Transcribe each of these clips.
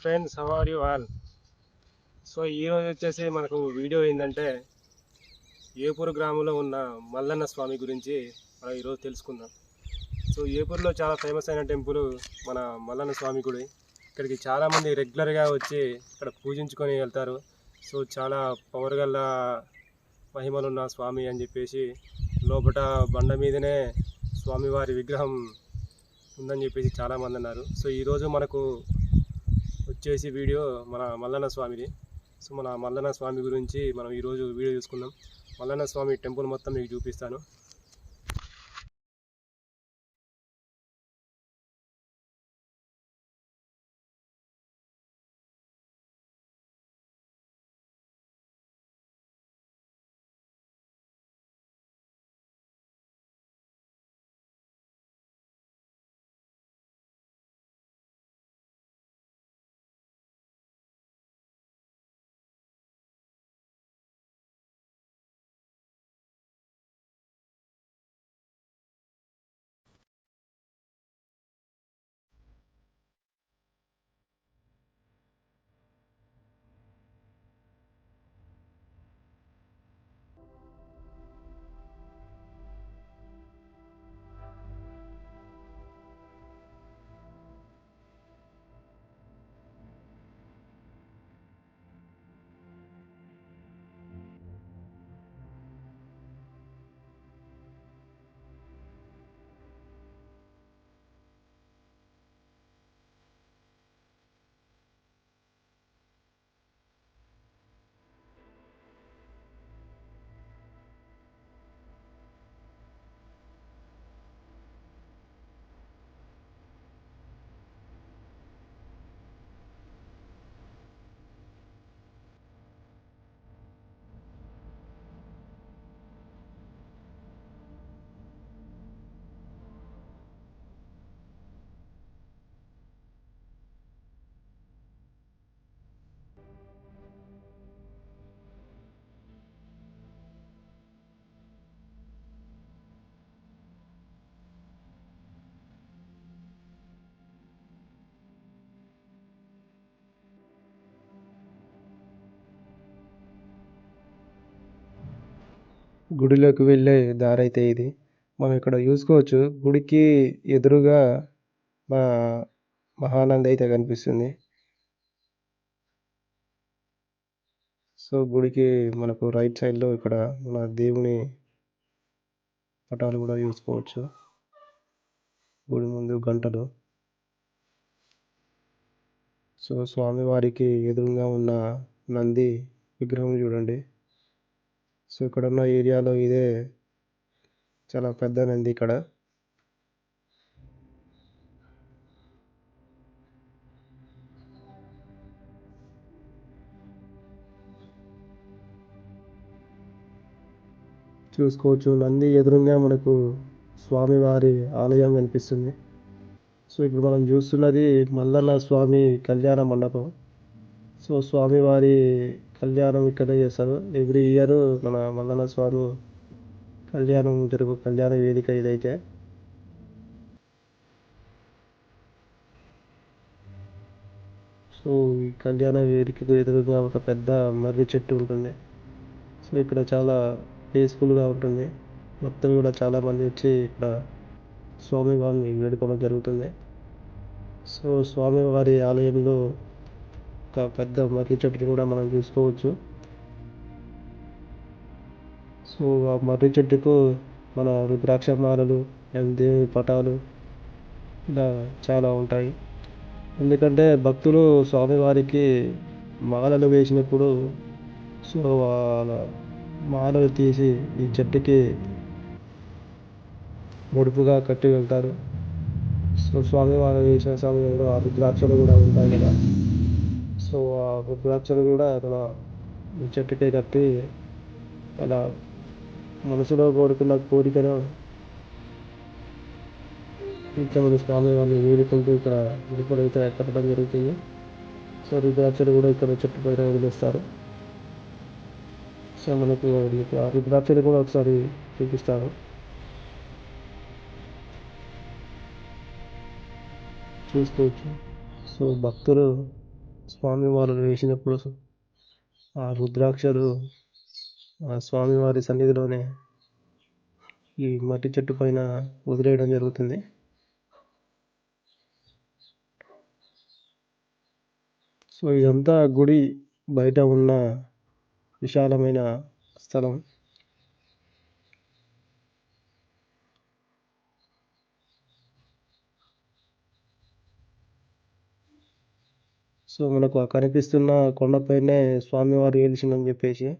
Friends how are you all so ఈరోజు వచ్చేసి మనకు వీడియో ఏంటంటే ఏపూరు గ్రామంలో ఉన్న మల్లన్న స్వామి గురించి మనం ఈరోజు తెలుసుకుందాం. సో ఏపూరులో చాలా ఫేమస్ అయిన టెంపుల్ మన మల్లన్న స్వామి గుడి. ఇక్కడికి చాలామంది రెగ్యులర్గా వచ్చి ఇక్కడ పూజించుకొని వెళ్తారు. సో చాలా పవర్ గల్ల మహిమలున్న స్వామి అని చెప్పేసి లోపల బండ మీదనే స్వామివారి విగ్రహం ఉందని చెప్పేసి చాలామంది అన్నారు. సో ఈరోజు మనకు వచ్చేసి వీడియో మన మల్లన్న స్వామిది. సో మన మల్లన్న స్వామి గురించి మనం ఈరోజు వీడియో చూసుకుందాం. మల్లన్న స్వామి టెంపుల్ మొత్తం మీకు చూపిస్తాను. గుడిలోకి వెళ్ళే దారి అయితే ఇది. మనం ఇక్కడ చూసుకోవచ్చు. గుడికి ఎదురుగా మా మహానంది అయితే కనిపిస్తుంది. సో గుడికి మనకు రైట్ సైడ్లో ఇక్కడ మన దేవుని పటాలు కూడా చూసుకోవచ్చు. గుడి ముందు గంటలు. సో స్వామివారికి ఎదురుగా ఉన్న నంది విగ్రహం చూడండి. సో ఇక్కడ ఉన్న ఏరియాలో ఇదే చాలా పెద్ద నంది ఇక్కడ. చూసుకోవచ్చు నంది ఎదురుగా మనకు స్వామివారి ఆలయం కనిపిస్తుంది. సో ఇప్పుడు మనం చూస్తున్నది మల్లన్న స్వామి కళ్యాణ మండపం. సో స్వామివారి కళ్యాణం ఇక్కడే చేస్తారు ఎవ్రీ ఇయర్ మన మల్లన్న స్వామి కళ్యాణం జరుగు కళ్యాణ వేదిక ఇదైతే. సో ఈ కళ్యాణ వేదికకు ఎదురుగా ఒక పెద్ద మర్రి చెట్టు ఉంటుంది. సో ఇక్కడ చాలా పీస్ఫుల్గా ఉంటుంది. మొత్తం కూడా చాలామంది వచ్చి ఇక్కడ స్వామివారిని వేడుకోవడం జరుగుతుంది. సో స్వామివారి ఆలయంలో ఒక పెద్ద మర్రి చెట్టుని కూడా మనం చూసుకోవచ్చు. సో ఆ మర్రి చెట్టుకు మన రుద్రాక్ష మాలలు అండ్ దేవుని పటాలు ఇలా చాలా ఉంటాయి. ఎందుకంటే భక్తులు స్వామివారికి మాలలు వేసినప్పుడు సో వాళ్ళ మాలలు తీసి ఈ చెట్టుకి ముడుపుగా కట్టి వెళ్తారు. సో స్వామివారు వేసిన సమయంలో ఆ రుద్రాక్షలు కూడా ఉంటాయి కదా. రుద్రాక్షలు కూడా అలా చెట్టుకే కట్టి అలా మనసులో కోరుకున్న కోరికను ఇక్కడ స్వామి వాళ్ళు వేడుకుంటూ ఇక్కడ విడిపడైతే ఎక్కడం జరుగుతుంది. సో రుద్రాక్షలు కూడా ఇక్కడ చెట్టు పైన వదిలేస్తారు. సో మనకు రుద్రాక్షలు కూడా ఒకసారి చూపిస్తారు. చూసుకోవచ్చు సో భక్తులు స్వామి వారు వేసినప్పుడు ఆ రుద్రాక్షలు ఆ స్వామివారి సన్నిధిలోనే ఈ మట్టి చెట్టు పైన వదిలేయడం జరుగుతుంది. సో ఇదంతా గుడి బయట ఉన్న విశాలమైన స్థలం. సో మనకు ఆ కనిపిస్తున్న కొండపైనే స్వామివారు వెలిసిందని చెప్పేసి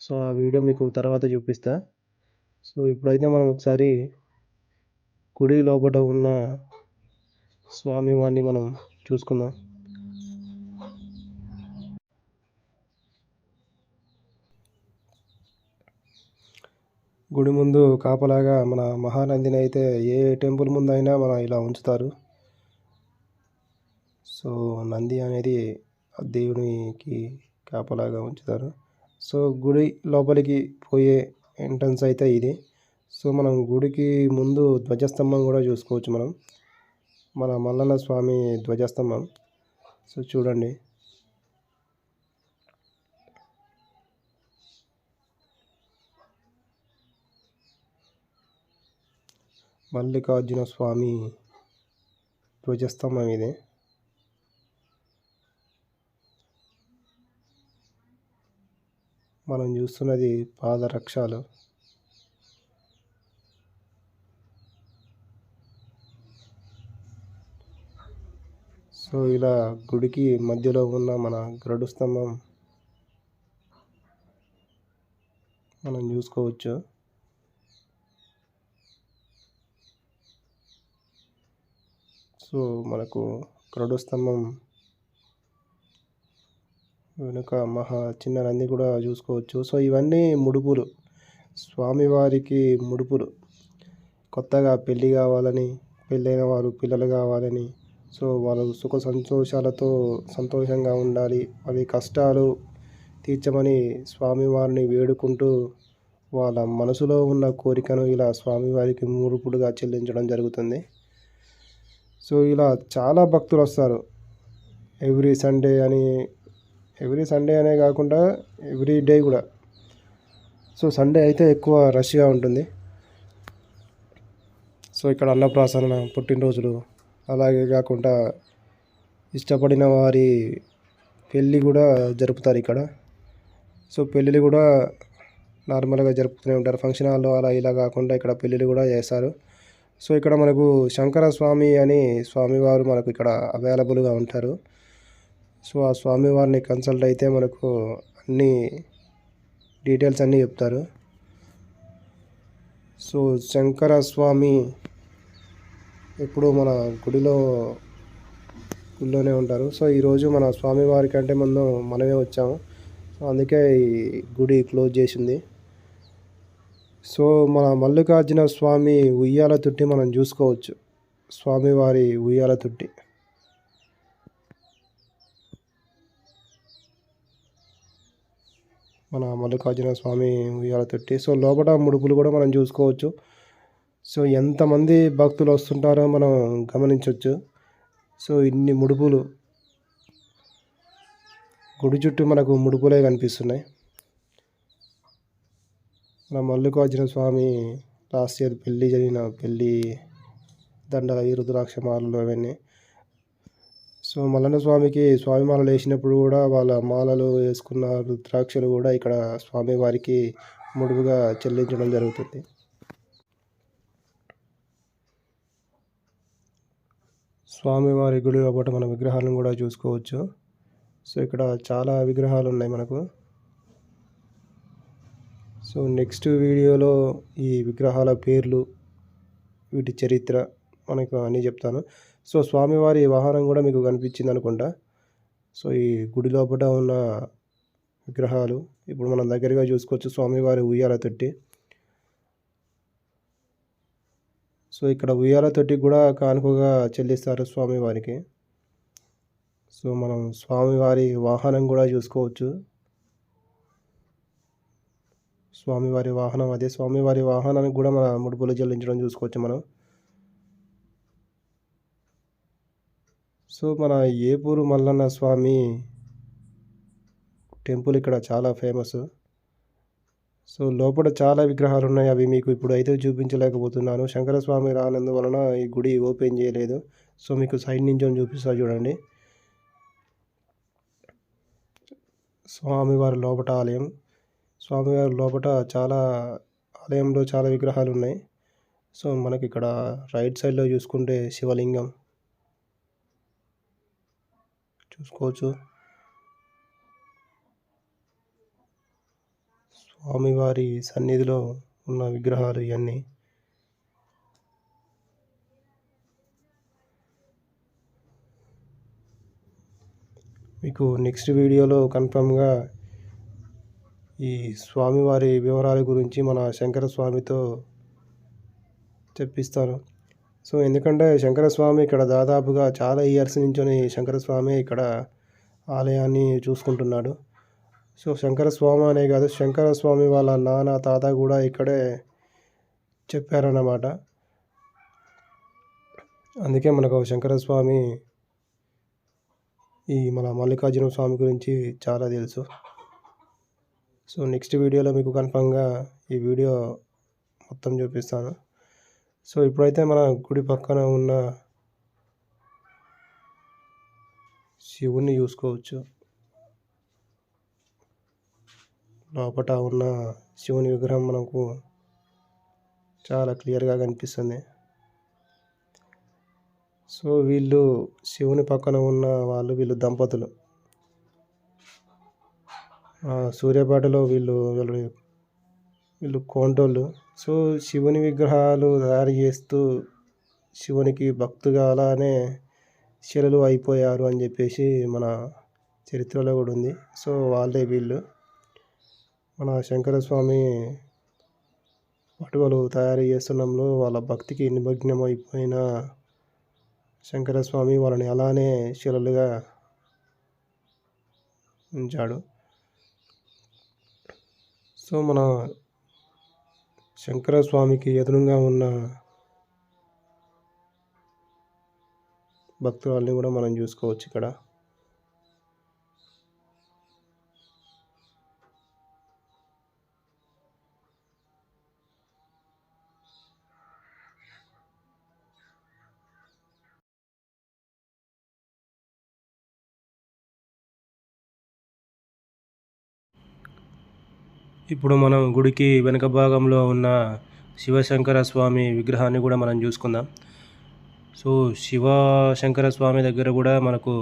సో ఆ వీడియో మీకు తర్వాత చూపిస్తా. సో ఇప్పుడైతే మనం ఒకసారి గుడి లోపల ఉన్న స్వామివారిని మనం చూసుకుందాం. గుడి ముందు కాపలాగా మన మహానందిని అయితే ఏ టెంపుల్ ముందు అయినా మన ఇలా ఉంచుతారు. సో నంది అనేది దేవునికి కాపలాగా ఉంచుతారు. సో గుడి లోపలికి పోయే ఎంట్రన్స్ అయితే ఇది. సో మనం గుడికి ముందు ధ్వజస్తంభం కూడా చూసుకోవచ్చు మనం. మన మల్లన్న స్వామి ధ్వజస్తంభం. సో చూడండి. మల్లికార్జున స్వామి ధ్వజస్తంభం ఇది. మనం చూస్తున్నది పాదరక్షాలు. సో ఇలా గుడికి మధ్యలో ఉన్న మన గరుడు స్తంభం మనం చూసుకోవచ్చు. సో మనకు గరుడు స్తంభం వెనుక మహా చిన్న నంది కూడా చూసుకోవచ్చు. సో ఇవన్నీ ముడుపులు. స్వామివారికి ముడుపులు. కొత్తగా పెళ్ళి కావాలని పెళ్ళైన వారు పిల్లలు కావాలని. సో వాళ్ళు సుఖ సంతోషాలతో సంతోషంగా ఉండాలి. వారి కష్టాలు తీర్చమని స్వామివారిని వేడుకుంటూ వాళ్ళ మనసులో ఉన్న కోరికను ఇలా స్వామివారికి ముడుపుడుగా చెల్లించడం జరుగుతుంది. సో ఇలా చాలా భక్తులు వస్తారు. ఎవ్రీ సండే అని ఎవ్రీ సండే అనే కాకుండా ఎవ్రీ డే కూడా. సో సండే అయితే ఎక్కువ రష్గా ఉంటుంది. సో ఇక్కడ అన్నప్రాసన పుట్టినరోజులు అలాగే కాకుండా ఇష్టపడిన వారి పెళ్ళి కూడా జరుపుతారు ఇక్కడ. సో పెళ్ళిళ్ళు కూడా నార్మల్గా జరుపుతూనే ఉంటారు. ఫంక్షన్ హాల్లో అలా ఇలా కాకుండా ఇక్కడ పెళ్ళిళ్ళు కూడా చేస్తారు. సో ఇక్కడ మనకు శంకర స్వామి అని స్వామివారు మనకు ఇక్కడ అవైలబుల్గా ఉంటారు. సో ఆ స్వామివారిని కన్సల్ట్ అయితే మనకు అన్ని డీటెయిల్స్ అన్నీ చెప్తారు. సో శంకర స్వామి ఎప్పుడు మన గుడిలో గుడిలోనే ఉంటారు. సో ఈరోజు మన స్వామివారి కంటే ముందు మనమే వచ్చాము. సో అందుకే ఈ గుడి క్లోజ్ చేసింది. సో మన మల్లికార్జున స్వామి ఉయ్యాల తొట్టి మనం చూసుకోవచ్చు. స్వామివారి ఉయ్యాల తొట్టి. మన మల్లికార్జున స్వామి ఉయ్యాల తొట్టి. సో లోపల ముడుపులు కూడా మనం చూసుకోవచ్చు. సో ఎంతమంది భక్తులు వస్తుంటారో మనం గమనించవచ్చు సో ఇన్ని ముడుపులు. గుడి చుట్టూ మనకు ముడుపులే కనిపిస్తున్నాయి. మన మల్లికార్జున స్వామి లాస్ట్ ఇయర్ పెళ్ళి జరిగిన పెళ్ళి దండల ఈ రుద్రాక్ష మాలలు అవన్నీ సో మల్లన్న స్వామికి స్వామి మాలలు వేసినప్పుడు కూడా వాళ్ళ మాలలు వేసుకున్న రుద్రాక్షలు కూడా ఇక్కడ స్వామి వారికి ముడుపుగా చెల్లించడం జరుగుతుంది. స్వామివారి గుడి లోపల మన విగ్రహాలను కూడా చూసుకోవచ్చు. సో ఇక్కడ చాలా విగ్రహాలు ఉన్నాయి మనకు. సో నెక్స్ట్ వీడియోలో ఈ విగ్రహాల పేర్లు వీటి చరిత్ర మనకు అన్నీ చెప్తాను. సో స్వామివారి వాహనం కూడా మీకు కనిపించింది అనుకుంటా. సో ఈ గుడి లోపల ఉన్న విగ్రహాలు ఇప్పుడు మనం దగ్గరగా చూసుకోవచ్చు. స్వామివారి ఉయ్యాల తొట్టి. సో ఇక్కడ ఉయ్యాల తొట్టి కూడా కానుకగా చెల్లిస్తారు స్వామివారికి. సో మనం స్వామివారి వాహనం కూడా చూసుకోవచ్చు. స్వామివారి వాహనం అదే స్వామివారి వాహనానికి కూడా మన ముడుపులు చెల్లించడం చూసుకోవచ్చు మనం. సో మన ఏపూరు మల్లన్న స్వామి టెంపుల్ ఇక్కడ చాలా ఫేమస్. సో లోపల చాలా విగ్రహాలు ఉన్నాయి. అవి మీకు ఇప్పుడు అయితే చూపించలేకపోతున్నాను. శంకరస్వామి రానందువలన ఈ గుడి ఓపెన్ చేయలేదు. సో మీకు సైడ్ నుంచి చూపిస్తా చూడండి. స్వామివారి లోపట ఆలయం. స్వామివారి లోపట చాలా ఆలయంలో చాలా విగ్రహాలు ఉన్నాయి. సో మనకి ఇక్కడ రైట్ సైడ్లో చూసుకుంటే శివలింగం. చూసుకోవచ్చు. స్వామివారి సన్నిధిలో ఉన్న విగ్రహాలు ఇవన్నీ. మీకు నెక్స్ట్ వీడియోలో కన్ఫర్మ్గా ఈ స్వామివారి వివరాల గురించి మన శంకర స్వామితో చెప్పిస్తాను. సో ఎందుకంటే శంకరస్వామి ఇక్కడ దాదాపుగా చాలా ఇయర్స్ నుంచి శంకరస్వామి ఇక్కడ ఆలయాన్ని చూసుకుంటున్నాడు. సో శంకరస్వామి అనే కాదు శంకరస్వామి వాళ్ళ నాన్న తాత కూడా ఇక్కడే చెప్పారన్నమాట. అందుకే మనకు శంకరస్వామి ఈ మన మల్లికార్జున స్వామి గురించి చాలా తెలుసు. సో నెక్స్ట్ వీడియోలో మీకు కన్ఫామ్గా ఈ వీడియో మొత్తం చూపిస్తాను. సో ఇప్పుడైతే మన గుడి పక్కన ఉన్న శివుణ్ణి చూసుకోవచ్చు. లోపల ఉన్న శివుని విగ్రహం మనకు చాలా క్లియర్గా కనిపిస్తుంది. సో వీళ్ళు శివుని పక్కన ఉన్న వాళ్ళు వీళ్ళు దంపతులు. సూర్యపాటలో వీళ్ళు వీళ్ళు వీళ్ళు కోంటోళ్ళు సో శివుని విగ్రహాలు తయారు చేస్తూ శివునికి భక్తుగా అలానే శిలలు అయిపోయారు అని చెప్పేసి మన చరిత్రలో కూడా ఉంది. సో వాళ్ళే వీళ్ళు. మన శంకరస్వామి పటువలు తయారు చేస్తున్నంలో వాళ్ళ భక్తికి నిమగ్నం అయిపోయిన వాళ్ళని అలానే శిలలుగా ఉంచాడు. సో మన శంకర స్వామికి ఎదురుగా ఉన్న భక్తురాల్ని కూడా మనం చూసుకోవచ్చు ఇక్కడ. ఇప్పుడు మనం గుడికి వెనక భాగంలో ఉన్న శివశంకర స్వామి విగ్రహాన్ని కూడా మనం చూసుకుందాం. సో శివశంకర స్వామి దగ్గర కూడా మనకు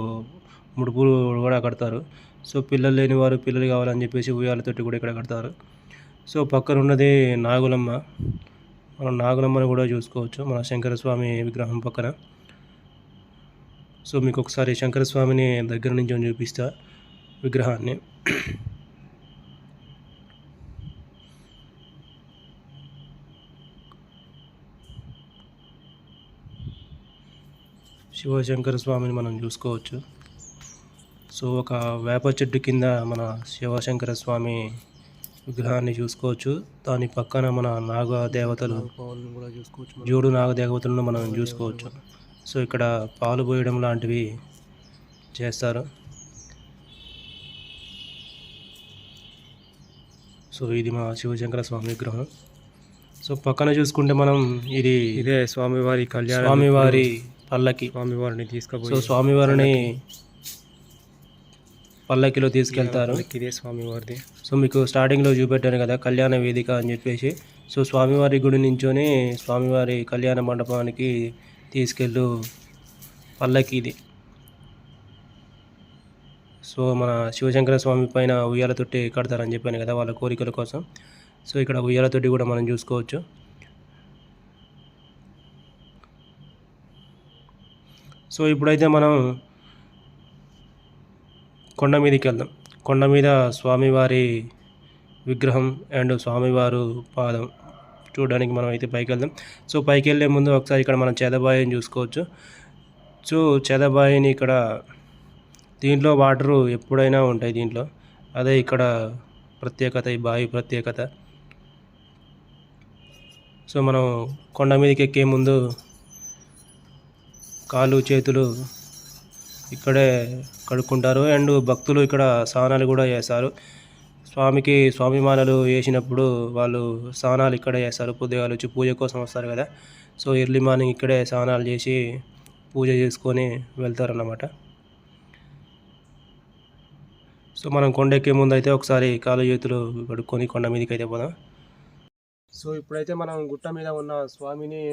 ముడుపులు కూడా కడతారు. సో పిల్లలు లేని వారు పిల్లలు కావాలని చెప్పేసి ఉయ్యాలతోటి కూడా ఇక్కడ కడతారు. సో పక్కన ఉన్నది నాగులమ్మ. మనం నాగులమ్మని కూడా చూసుకోవచ్చు మన శంకర స్వామి విగ్రహం పక్కన. సో మీకు ఒకసారి శంకర స్వామిని దగ్గర నుంచి చూపిస్తా విగ్రహాన్ని. శివశంకర స్వామిని మనం చూసుకోవచ్చు. సో ఒక వేప చెట్టు కింద మన శివశంకర స్వామి విగ్రహాన్ని చూసుకోవచ్చు. దాని పక్కన మన నాగ దేవతలు జోడు నాగ దేవతలను మనం చూసుకోవచ్చు. సో ఇక్కడ పాలు పోయడం లాంటివి చేస్తారు. సో ఇది మా శివశంకర స్వామి విగ్రహం. సో పక్కన చూసుకుంటే మనం ఇది ఇదే స్వామివారి కళ్యాణ స్వామివారి పల్లకి. స్వామివారిని సో తీసుకుపోయి స్వామివారిని పల్లకిలో తీసుకెళ్తారు. ఇదే స్వామివారిది. సో మీకు స్టార్టింగ్లో చూపెట్టాను కదా కళ్యాణ వేదిక అని చెప్పేసి. సో స్వామివారి గుడి నుంచొని స్వామివారి కళ్యాణ మండపానికి తీసుకెళ్ళు పల్లకి ఇది. సో మన శివశంకర స్వామి పైన ఉయ్యాల తొట్టి కడతారని చెప్పాను కదా వాళ్ళ కోరికల కోసం. సో ఇక్కడ ఉయ్యాల తొట్టి కూడా మనం చూసుకోవచ్చు. సో ఇప్పుడైతే మనం కొండ మీదకి వెళ్దాం. కొండ మీద స్వామివారి విగ్రహం అండ్ స్వామివారు పాదం చూడడానికి మనం అయితే పైకి వెళ్దాం. సో పైకి వెళ్ళే ముందు ఒకసారి ఇక్కడ మనం చేదబాయిని చూసుకోవచ్చు. సో చేదబాయిని ఇక్కడ దీంట్లో వాటరు ఎప్పుడైనా ఉంటాయి దీంట్లో. అదే ఇక్కడ ప్రత్యేకత ఈ బావి ప్రత్యేకత. సో మనం కొండ మీదకి ఎక్కే ముందు కాళ్ళు చేతులు ఇక్కడే కడుక్కుంటారు. అండ్ భక్తులు ఇక్కడ స్నానాలు కూడా చేస్తారు. స్వామికి స్వామిమాలలు వేసినప్పుడు వాళ్ళు స్నానాలు ఇక్కడే చేస్తారు. పొద్దుగాలు వచ్చి పూజ కోసం వస్తారు కదా. సో ఎర్లీ మార్నింగ్ ఇక్కడే స్నానాలు చేసి పూజ చేసుకొని వెళ్తారన్నమాట. సో మనం కొండెక్కే ముందు అయితే ఒకసారి కాలు చేతులు కడుక్కొని కొండ మీదకి అయితే పోదాం. సో ఇప్పుడైతే మనం గుట్ట మీద ఉన్న స్వామిని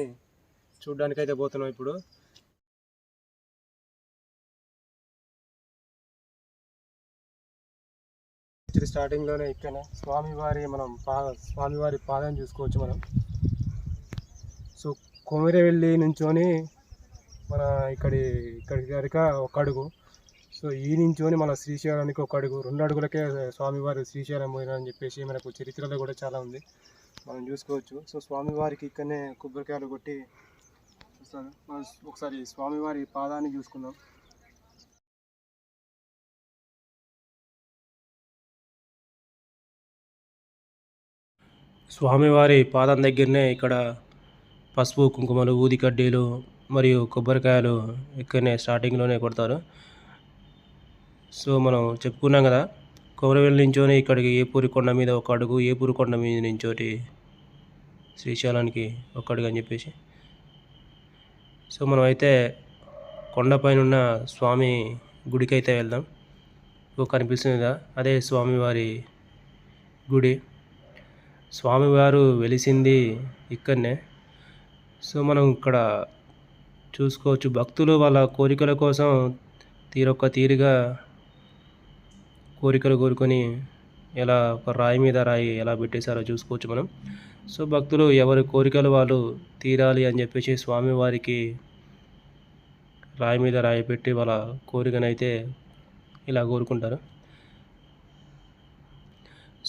చూడ్డానికైతే పోతున్నాం ఇప్పుడు. స్టార్టింగ్లోనే ఇక్కడ స్వామివారి మనం పా స్వామివారి పాదం చూసుకోవచ్చు మనం. సో కొమిరవెల్లి నుంచొని మన ఇక్కడి ఇక్కడికి కనుక ఒక అడుగు. సో ఈ నుంచొని మన శ్రీశైలానికి ఒక అడుగు. రెండు అడుగులకే స్వామివారి శ్రీశైలం పోయినారని చెప్పేసి మనకు చరిత్రలో కూడా చాలా ఉంది. మనం చూసుకోవచ్చు. సో స్వామివారికి ఇక్కడనే కొబ్బరికాయలు కొట్టి మనం ఒకసారి స్వామివారి పాదాన్ని చూసుకుందాం. స్వామివారి పాదం దగ్గరనే ఇక్కడ పసుపు కుంకుమలు ఊది కడ్డీలు మరియు కొబ్బరికాయలు ఇక్కడనే స్టార్టింగ్లోనే కొడతారు. సో మనం చెప్పుకున్నాం కదా కొమరవెల్లి నుంచోని ఇక్కడికి ఏపూరి కొండ మీద ఒక అడుగు ఏపూరి కొండ మీద నుంచోటి శ్రీశైలానికి ఒక అడుగు అని చెప్పేసి. సో మనం అయితే కొండపైన ఉన్న స్వామి గుడికి అయితే వెళ్దాం కనిపిస్తుంది కదా అదే స్వామివారి గుడి. స్వామివారు వెలిసింది ఇక్కడనే. సో మనం ఇక్కడ చూసుకోవచ్చు. భక్తులు వాళ్ళ కోరికల కోసం తీరొక్క తీరుగా కోరికలు కోరుకొని ఎలా ఒక రాయి మీద రాయి ఎలా పెట్టేశారో చూసుకోవచ్చు మనం. సో భక్తులు ఎవరి కోరికలు వాళ్ళు తీరాలి అని చెప్పేసి స్వామివారికి రాయి మీద రాయి పెట్టి వాళ్ళ కోరికనైతే ఇలా కోరుకుంటారు.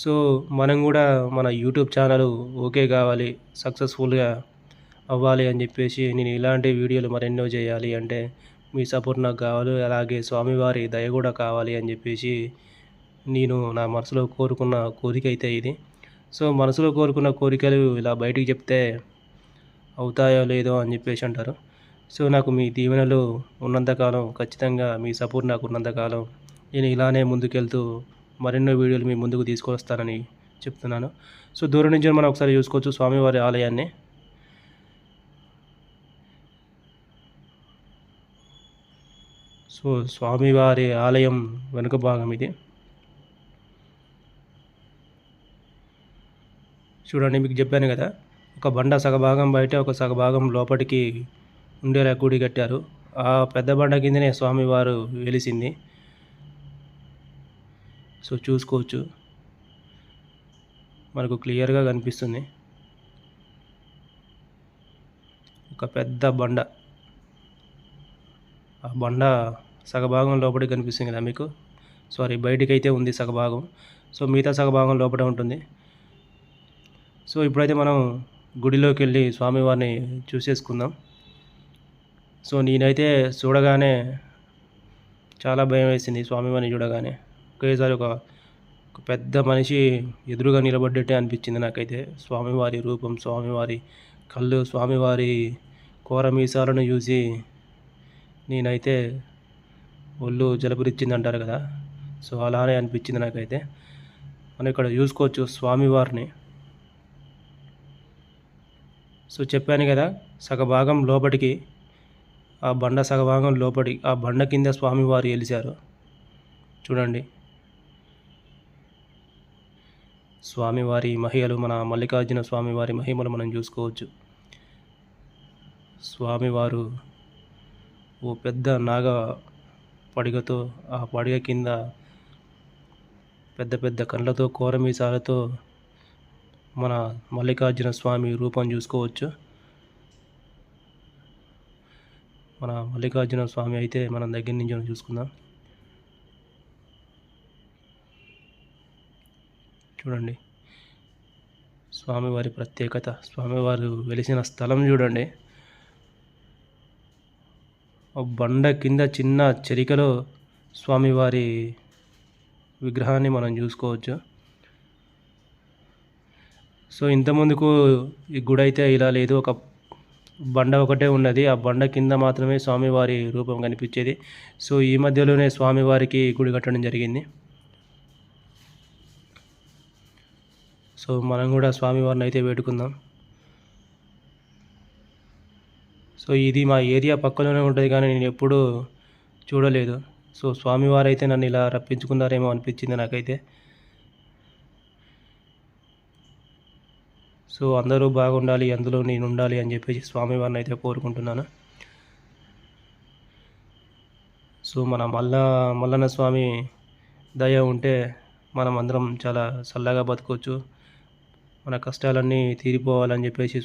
సో మనం కూడా మన యూట్యూబ్ ఛానల్ ఓకే కావాలి సక్సెస్ఫుల్గా అవ్వాలి అని చెప్పేసి నేను ఇలాంటి వీడియోలు మరెన్నో చేయాలి అంటే మీ సపోర్ట్ నాకు కావాలి అలాగే స్వామివారి దయ కూడా కావాలి అని చెప్పేసి నేను నా మనసులో కోరుకున్న కోరిక అయితే ఇది. సో మనసులో కోరుకున్న కోరికలు ఇలా బయటికి చెప్తే అవుతాయో లేదో అని చెప్పేసి అంటారు. సో నాకు మీ దీవెనలు ఉన్నంతకాలం ఖచ్చితంగా మీ సపోర్ట్ నాకు ఉన్నంతకాలం నేను ఇలానే ముందుకెళ్తూ మరెన్నో వీడియోలు మీ ముందుకు తీసుకొస్తానని చెప్తున్నాను. సో దూరం నుంచి మనం ఒకసారి చూసుకోవచ్చు స్వామివారి ఆలయాన్ని. సో స్వామివారి ఆలయం వెనుక భాగం ఇది. చూడండి మీకు చెప్పాను కదా ఒక బండ సగభాగం బయట ఒక సగభాగం లోపలికి ఉండేలా గుడి కట్టారు. ఆ పెద్ద బండ కిందనే స్వామివారు వెలిసింది. సో చూసుకోవచ్చు. మనకు క్లియర్గా కనిపిస్తుంది. ఒక పెద్ద బండ. ఆ బండ సగభాగం లోపలికి కనిపిస్తుంది కదా మీకు? సారీ బయటికి అయితే ఉంది సగభాగం. సో మిగతా సగభాగం లోపల ఉంటుంది. సో ఇప్పుడైతే మనం గుడిలోకి వెళ్ళి స్వామివారిని చూసేసుకుందాం. సో నేనైతే చూడగానే చాలా భయం వేసింది స్వామివారిని చూడగానే. ఒకేసారి ఒక పెద్ద మనిషి ఎదురుగా నిలబడ్డట్టే అనిపించింది నాకైతే. స్వామివారి రూపం స్వామివారి కళ్ళు స్వామివారి కోర మీసాలను చూసి నేనైతే ఒళ్ళు జలపురిచ్చింది అంటారు కదా. సో అలానే అనిపించింది నాకైతే. మనం ఇక్కడ చూసుకోవచ్చు స్వామివారిని. సో చెప్పాను కదా సగభాగం లోపలికి ఆ బండ సగభాగం లోపలి ఆ బండ కింద స్వామివారు వెలిశారు చూడండి. స్వామివారి మహిమలు మన మల్లికార్జున స్వామివారి మహిమలు మనం చూసుకోవచ్చు. స్వామివారు ఓ పెద్ద నాగ పడిగతో ఆ పడిగ కింద పెద్ద పెద్ద కళ్ళతో కోరమీసాలతో మన మల్లికార్జున స్వామి రూపం చూసుకోవచ్చు. మన మల్లికార్జున స్వామి అయితే మనం దగ్గర నుంచి చూసుకుందాం. చూడండి. స్వామివారి ప్రత్యేకత స్వామివారు వెలిసిన స్థలం చూడండి. ఆ బండ కింద చిన్న చెరికలో స్వామివారి విగ్రహాన్ని మనం చూసుకోవచ్చు. సో ఇంతముందుకు ఈ గుడి అయితే ఇలా లేదు. ఒక బండ ఒకటే ఉన్నది. ఆ బండ కింద మాత్రమే స్వామివారి రూపం కనిపించేది. సో ఈ మధ్యలోనే స్వామివారికి గుడి కట్టడం జరిగింది. సో మనం కూడా స్వామివారిని అయితే వేడుకుందాం. సో ఇది మా ఏరియా పక్కలోనే ఉంటుంది కానీ నేను ఎప్పుడూ చూడలేదు. సో స్వామివారు అయితే నన్ను ఇలా రప్పించుకున్నారేమో అనిపించింది నాకైతే. సో అందరూ బాగుండాలి అందులో నేను ఉండాలి అని చెప్పేసి స్వామివారిని అయితే కోరుకుంటున్నాను. సో మన మల్ల మల్లన్న స్వామి దయ ఉంటే మనం అందరం చాలా చల్లగా బతకవచ్చు. మన కష్టాలన్నీ తీరిపోవాలని చెప్పేసి